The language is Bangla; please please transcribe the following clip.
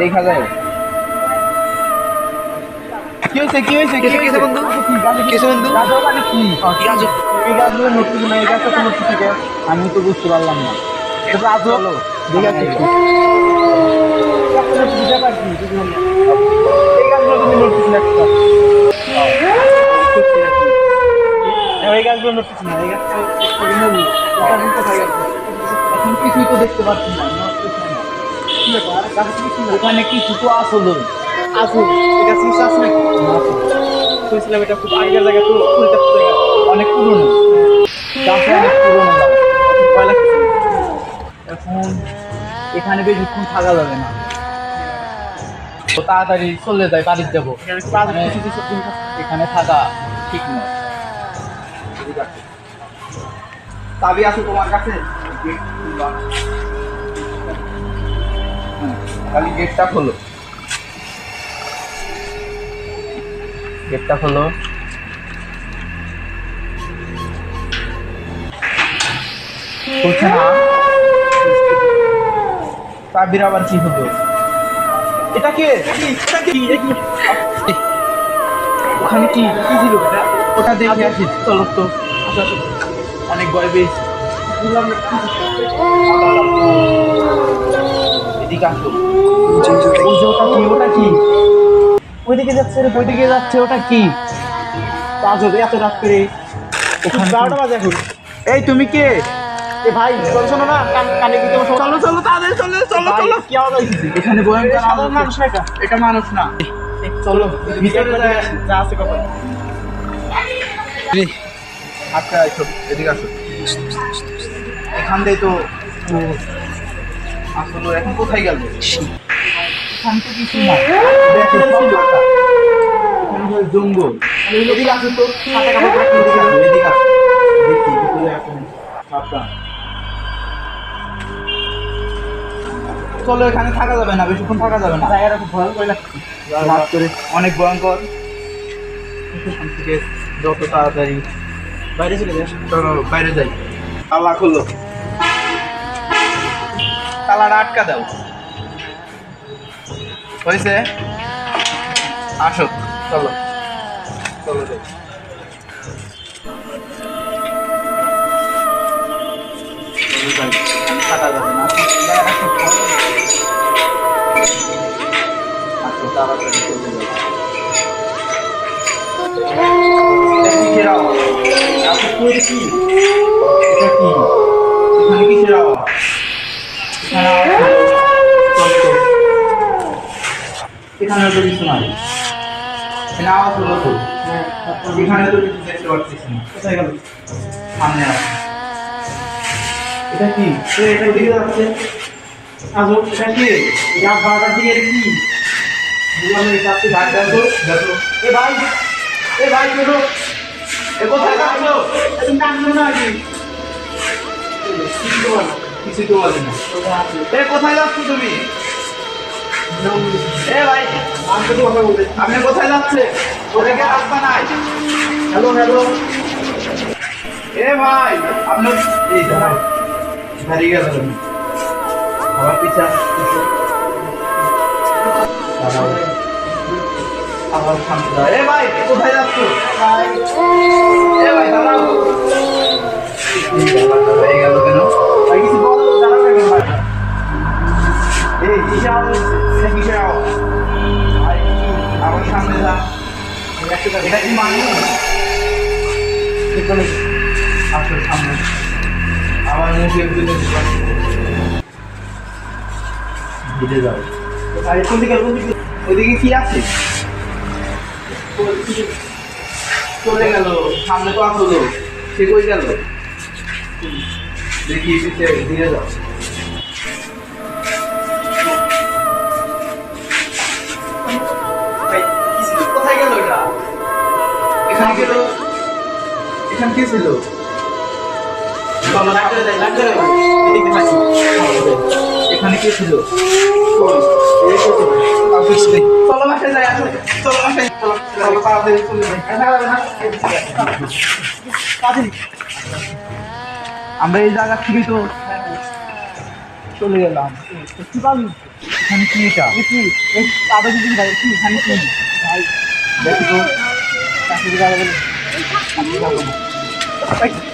দেখা যায়। কি হয়েছে কি হয়েছে কি হয়েছে? বন্ধু কিছু বন্ধু? মানে কি? এই গাছগুলো নতুন না এই গাছটা আমি তো বুঝতে পারলাম না। এটা আজ হলো দেখা যাচ্ছে এই গাছগুলো নোটিস না এই গাছগুলো নোটিস না এই গাছটা কিছুই তো দেখতে পাচ্ছি না ওখানে কিছু তো আসলো আসল এটা কিছু আছে নাকি শুনছিলাম এটা খুব আগের জায়গা তো অনেক পুরনো অনেক পুরনো এখন এখানে বেশিক্ষণ থাকা যাবে না তো তাড়াতাড়ি চলে যায় বাড়ির যাব এখানে থাকা ঠিক নয় চাবি আছে তোমার কাছে খালি গেটটা খোলো। গেটটা খোলো। খুলছে না। চাবির আবার কি হলো? এটা কে? ওখানে কি? ছিল? ওটা দেখে আসি। চলো তো অনেক ভয় পেয়েছি। ওটা কি ওইদিকে যাচ্ছে ওইদিকে যাচ্ছে ওটা কি? আজ এত রাত করে। বারোটা বাজে এখন। এই তুমি কে? এ ভাই চল শোনো না কান- কি তোমার চলো চলো তাদের চলো চলো চলো। কি আওয়াজ হইছে এখানে ভয়ঙ্কর সাধারণ মানুষ এটা? এটা মানুষ না। চলো ভিতরে যা আছে কপাল। আচ্ছা এসো এদিকে আসো। এখান দিয়ে তো আসলে এখন কোথায় গেল? এখান তো কিছু না জঙ্গল। এদিকে আসো তো হাতে কাপড় রাখো, এদিকে আসো, দেখি এখন সাবধান। চলো এখানে থাকা যাবে না বেশিক্ষণ থাকা যাবে না। জায়গাটা খুব ভয়ঙ্কর লাগছে। করে অনেক ভয়ঙ্কর। থেকে যত তাড়াতাড়ি। বাইরে চলে যাস বাইরে যাই। তালা খুললো তালাটা আটকা দাও। হয়েছে? আসো চলো। চলো যাই কাটা যাবে এখানে তো কিছু নাই। আওয়াজ তো এখানে তো দেখতে পাচ্ছিস না। কোথায় সামনে এটা কি? এটা যাচ্ছে। দেখো এ ভাই এ ভাই এ কোথায় কিছু তো না কোথায় যাচ্ছ তুমি? এ ভাই আপনি কোথায় যাচ্ছে ওটাকে রাস্তা নাই। Hello hello. এ ভাই আপনার এই দাঁড়াও দাঁড়িয়ে গেল আমার পিছা ভাই কোথায় যাচ্ছ এ ভাই কেন? ভাই। এই আমার সামনে যা এটা কি মানুষ এখানে আসো সামনে আমার মুখে ঘুরে যাও আরে কোন কোন দিকে ওইদিকে কি আছে চলে গেল সামনে তো আসলো সে কই গেল দেখি পিছিয়ে ধীরে যাও ছিল? এখানে কি ছিল? চলো তাড়াতাড়ি চলে যাই। আমরা এই জায়গা থেকে তো চলে গেলাম। কি পাবি এখানে কি এটা? কি? দিন ভাই কি? এখানে কি? ভাই দেখো তো করে